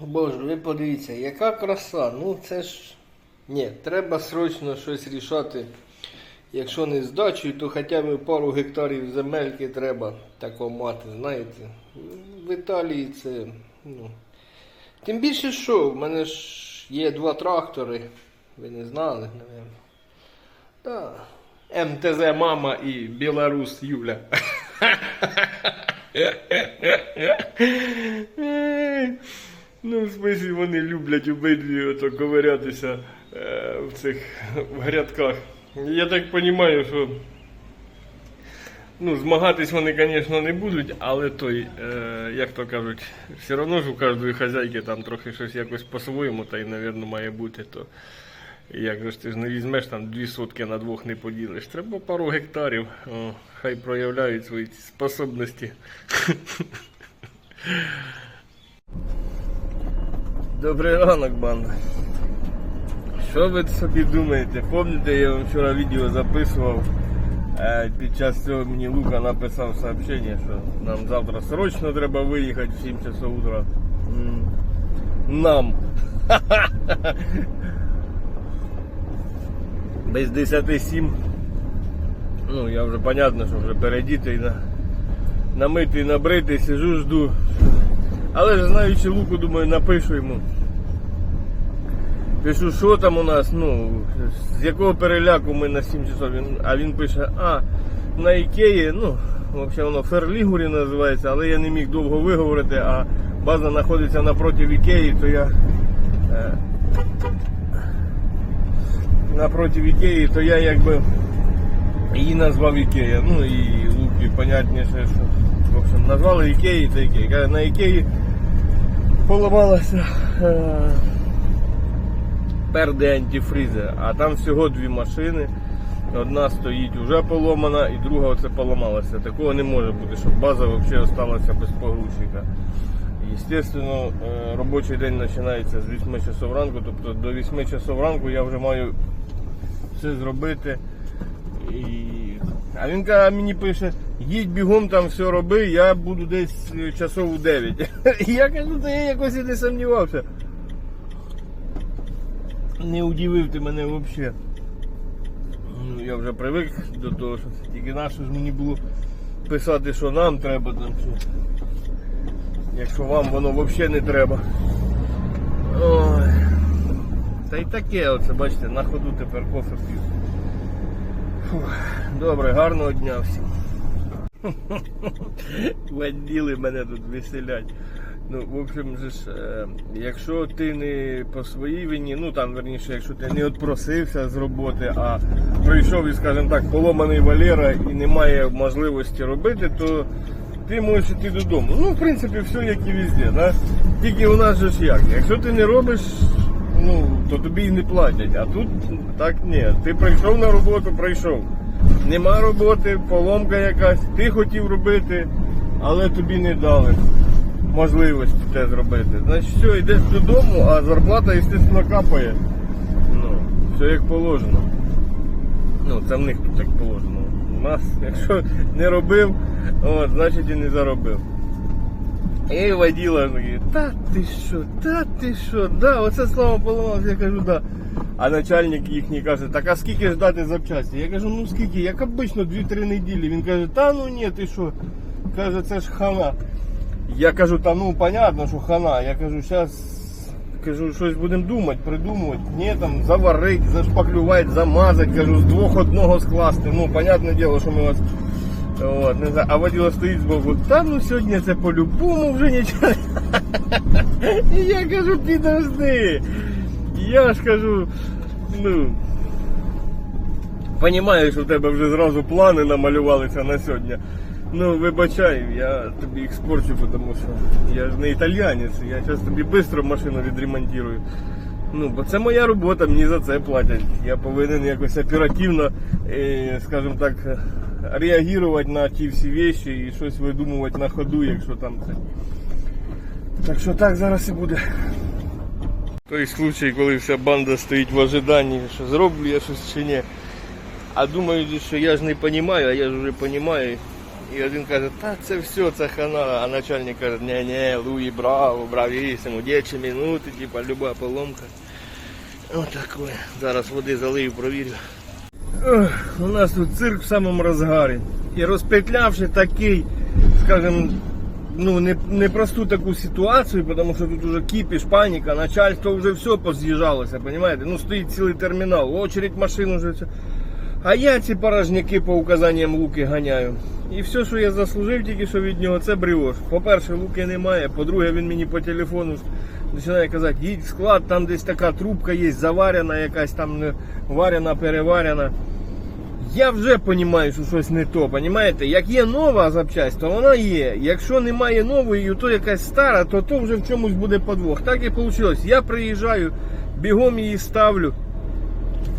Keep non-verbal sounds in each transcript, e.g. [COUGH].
Боже, ви подивіться, яка краса. Ну це ж. Ні, треба срочно щось рішати. Якщо не з дачею, то хоча б пару гектарів земельки треба тако мати, знаєте. В Італії це. Ну. Тим більше що, в мене ж є два трактори. Ви не знали, напевно. Так. МТЗ мама і Білорус Юля. [LAUGHS] Ну, в смислі, вони люблять обидві ото ковирятися е, в цих в грядках. Я так розумію, що ну, змагатись вони, звісно, не будуть, але той, е, як то кажуть, все одно ж у кожної хазяйки там трохи щось якось по-своєму, та й, мабуть, має бути. То як же ж ти ж не візьмеш там дві сотки на двох не поділиш. Треба пару гектарів. О, хай проявляють свої способності. [LAUGHS] Добрий ранок, банда. Що ви собі думаєте? Пам'ятаєте, я вам вчора відео записував. Е, Під час цього мені Лука написав сообщення, що нам завтра срочно треба виїхати в 7 часов утра. Нам. [LAUGHS] Без 10 7. Ну, я вже понятно, що вже передітий на намитий, набритий, сижу, жду. Але ж знаючи луку, думаю, напишу йому. Пишу, що там у нас, ну, з якого переляку ми на 7 часов. А він пише, а, на Ікеї, ну, взагалі воно Ферлігурі називається, але я не міг довго виговорити, а база знаходиться напроти Ікеї, то я. Е, напроти Ікеї, то я якби її назвав Ікея. Ну і луки, понятніше, що. В общем, назвали Ікеї та Ікеї. На Ікеї поламалася е, перди антифризи, а там всього дві машини. Одна стоїть вже поломана і друга оце поламалася. Такого не може бути, щоб база взагалі залишилася без погрузчика. Естественно, е, робочий день починається з 8 часов ранку, тобто до 8 часов ранку я вже маю все зробити. І... А він каже, мені пише, їдь бігом там все роби, я буду десь е, часов у 9. [LAUGHS] Я кажу, то я якось і не сумнівався. Не удивив ти мене взагалі. Ну, я вже привик до того, що це тільки наше ж мені було писати, що нам треба там. Що... Якщо вам воно взагалі не треба. Ой. Та й таке оце, бачите, на ходу тепер кофе п'ю. Добре, гарного дня всім. [LAUGHS] Ванділи мене тут веселять. Ну, в общем, же ж, е, якщо ти не по своїй вині, ну там верніше, якщо ти не відпросився з роботи, а прийшов і, скажімо так, поломаний Валера і немає можливості робити, то ти можеш йти додому. Ну, в принципі, все як і везде. Да? Тільки у нас же ж як. Якщо ти не робиш, ну, то тобі і не платять. А тут так ні. Ти прийшов на роботу, прийшов. Нема роботи, поломка якась, ти хотів робити, але тобі не дали можливості це зробити. Значить, все, йдеш додому, а зарплата, звісно, капає. Ну, все як положено. Ну, це в них тут так положено. У нас, якщо не робив, от, значить і не заробив. І воділа та ти що, та ти що, да, оце слава поламався, я кажу, да. А начальник їхній каже, так а скільки ждати запчасті? Я кажу, ну скільки, як обично, 2-3 неділі. Він каже, та ну ні, ти що? Каже, це ж хана. Я кажу, та ну понятно, що хана. Я кажу, зараз кажу, щось будемо думати, придумувати. Ні, там заварить, зашпаклювати, замазати, кажу, з двох одного скласти. Ну, понятне діло, що ми вас. От, не знаю, а воділа стоїть збоку, та ну сьогодні це по-любому вже нічого. [LAUGHS] І я кажу, підожди. Я ж кажу, ну. Що в тебе вже зразу плани намалювалися на сьогодні. Ну, вибачай, я тобі їх спорчу, тому що я ж не італіянець, я зараз тобі швидко машину відремонтую. Ну, бо це моя робота, мені за це платять. Я повинен якось оперативно, е, скажімо так, реагувати на ті всі речі і щось видумувати на ходу, якщо там це. Так що так зараз і буде. Той случай, коли вся банда стоїть в ожиданні, що зроблю я щось чи ні. А думають, що я ж не розумію, а я ж вже розумію. І один каже, та це все, це хана. А начальник каже, ні, ні, Луї, браво, бравісимо, 10 минути, типа люба поломка. Отакое. Зараз води залию, провірю. Ох, у нас тут цирк в самому розгарі. І розпетлявши такий, скажімо, ну, не, непросту таку ситуацію, тому що тут уже кипіш, паніка, начальство вже все поз'їжджалося, понимаете? Ну стоїть цілий термінал, очередь машин вже все. А я ці порожняки по указанням Луки ганяю. І все, що я заслужив тільки що від нього, це бріош. По-перше, Луки немає. По-друге, він мені по телефону починає казати, їдь в склад, там десь така трубка є, заварена якась там варена, переварена. Я вже розумію, що щось не то, розумієте? Як є нова запчасть, то вона є. Якщо немає нової, то якась стара, то то вже в чомусь буде подвох. Так і вийшло. Я приїжджаю, бігом її ставлю,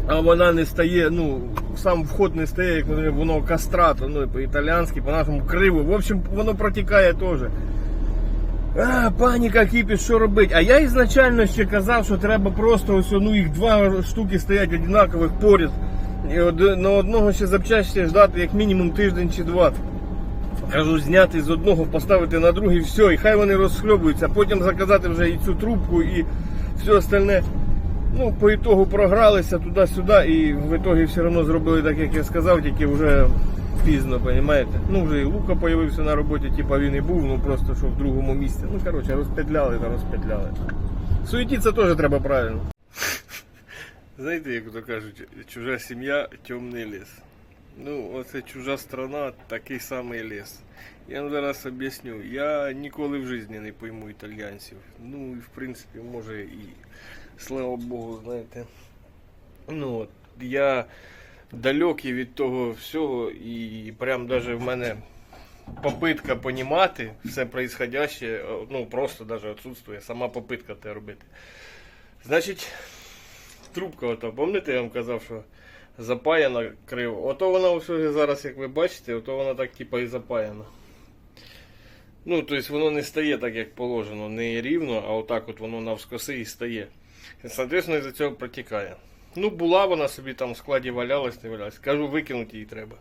а вона не стає, ну, сам вход не стає, як воно- кастрато, ну, по-італіянськи, по-нашому криво. В общем, воно протікає теж. А, паніка кипіш, що робити? А я ізначально ще казав, що треба просто ось ну, їх два штуки стоять однакових поряд. І на одного ще запчасті ждати як мінімум тиждень чи два. Кажу, зняти з одного, поставити на другий, все, і хай вони розхльобуються, потім заказати вже і цю трубку, і все остальне. Ну, по ітогу програлися туди-сюди, і в ітогі все одно зробили так, як я сказав, тільки вже пізно, розумієте? Ну, вже і Лука з'явився на роботі, типа він і був, ну просто що в другому місці. Ну, коротше, розпетляли та розпетляли. Суетитися теж треба правильно. Знаєте, як то кажуть, чужа сім'я темний ліс. Ну, оце чужа страна, такий самий ліс. Я вам зараз об'ясню. Я ніколи в житті не пойму італьянців. Ну і в принципі, може і слава Богу, знаєте. Ну от, я далекий від того всього, і прям даже в мене попитка понімати все происходяще, ну просто даже отсутствує, сама попитка те робити. Значить, трубка ото, пам'ятаєте, я вам казав, що запаяна криво. Ото вона ось зараз, як ви бачите, ото вона так типа і запаяна. Ну, тобто воно не стає так, як положено, не рівно, а отак от воно навскоси і стає. І, соответственно, із-за цього протікає. Ну, була вона собі там в складі валялась, не валялась. Кажу, викинути її треба.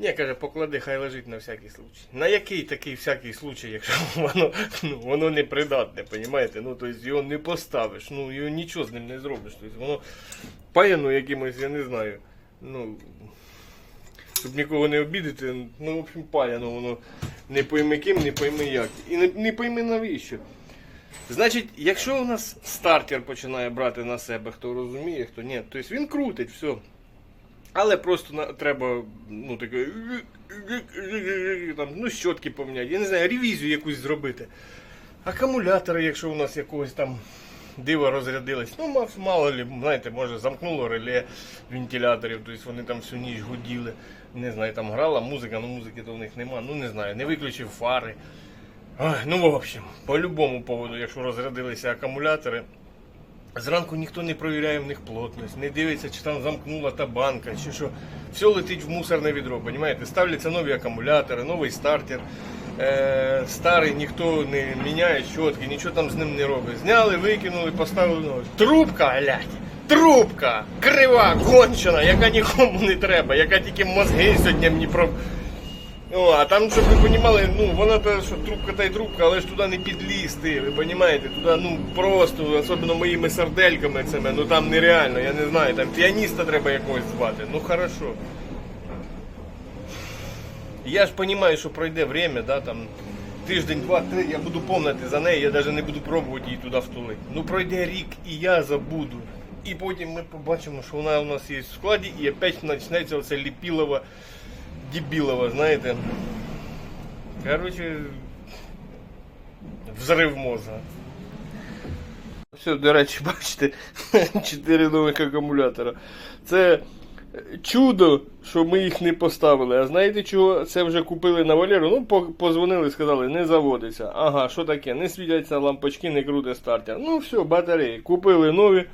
Ні, каже, поклади, хай лежить на всякий случай. На який такий всякий случай, якщо [LAUGHS] воно, ну, воно не придатне, розумієте? Ну, тобто його не поставиш, ну його нічого з ним не зробиш. Тобто воно паяно якимось, я не знаю. Ну, щоб нікого не обідати, ну, в общем, паяно воно не пойми ким, не пойми як. І не, не пойми навіщо. Значить, якщо у нас стартер починає брати на себе, хто розуміє, хто ні, тобто він крутить, все. Але просто треба, ну таке, там, ну, щотки поміняти, я не знаю, ревізію якусь зробити. Акумулятори, якщо у нас якогось там диво розрядилось, ну мало ли, знаєте, може замкнуло реле вентиляторів, тобто вони там всю ніч гуділи. Не знаю, там грала музика, ну музики то в них нема, ну не знаю, не виключив фари. Ой, ну, в общем, по любому поводу, якщо розрядилися акумулятори, зранку ніхто не провіряє в них плотність, не дивиться, чи там замкнула та банка, чи що. Все летить в мусорне відро, розумієте? Ставляться нові акумулятори, новий стартер. Е, старий ніхто не міняє щотки, нічого там з ним не робить. Зняли, викинули, поставили новий. Трубка, глядь! Трубка! Крива, кончена, яка нікому не треба, яка тільки мозги сьогодні мені про. О, а там, щоб ви розуміли, ну вона та що трубка та й трубка, але ж туди не підлізти, ви розумієте, туди ну просто, особливо моїми сардельками цими, ну там нереально, я не знаю, там піаніста треба якогось звати. Ну хорошо. Я ж розумію, що пройде время, да, там тиждень, два, три, я буду помнити за нею, я навіть не буду пробувати її туди втулити. Ну пройде рік і я забуду. І потім ми побачимо, що вона у нас є в складі, і опять почнеться оце ліпілова, дебілова, знаєте. Коротше, взрив мозга. Все, до речі, [LAUGHS] бачите, 4 нових акумулятора. Це чудо, що ми їх не поставили. А знаєте чого? Це вже купили на Валеру. Ну, по- позвонили, сказали, не заводиться. Ага, що таке? Не світяться лампочки, не круте стартер. Ну все, батареї. Купили нові,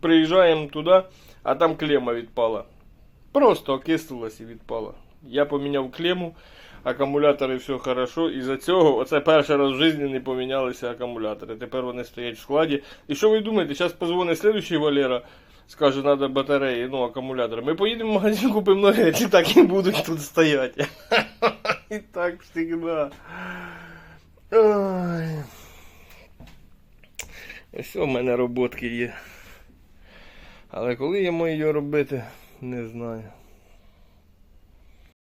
приїжджаємо туди, а там клема відпала. Просто окислилась і відпала. Я поміняв клему, акумулятори все хорошо. І за цього оце перший раз в житті не помінялися акумулятори. Тепер вони стоять в складі. І що ви думаєте? Зараз позвонить слідуючий Валера. Скаже, треба батареї, ну, акумулятори. Ми поїдемо в магазин, купимо нові, ці так і будуть тут стояти. [LAUGHS] І так завжди. Ось у мене роботки є. Але коли я маю її робити, не знаю.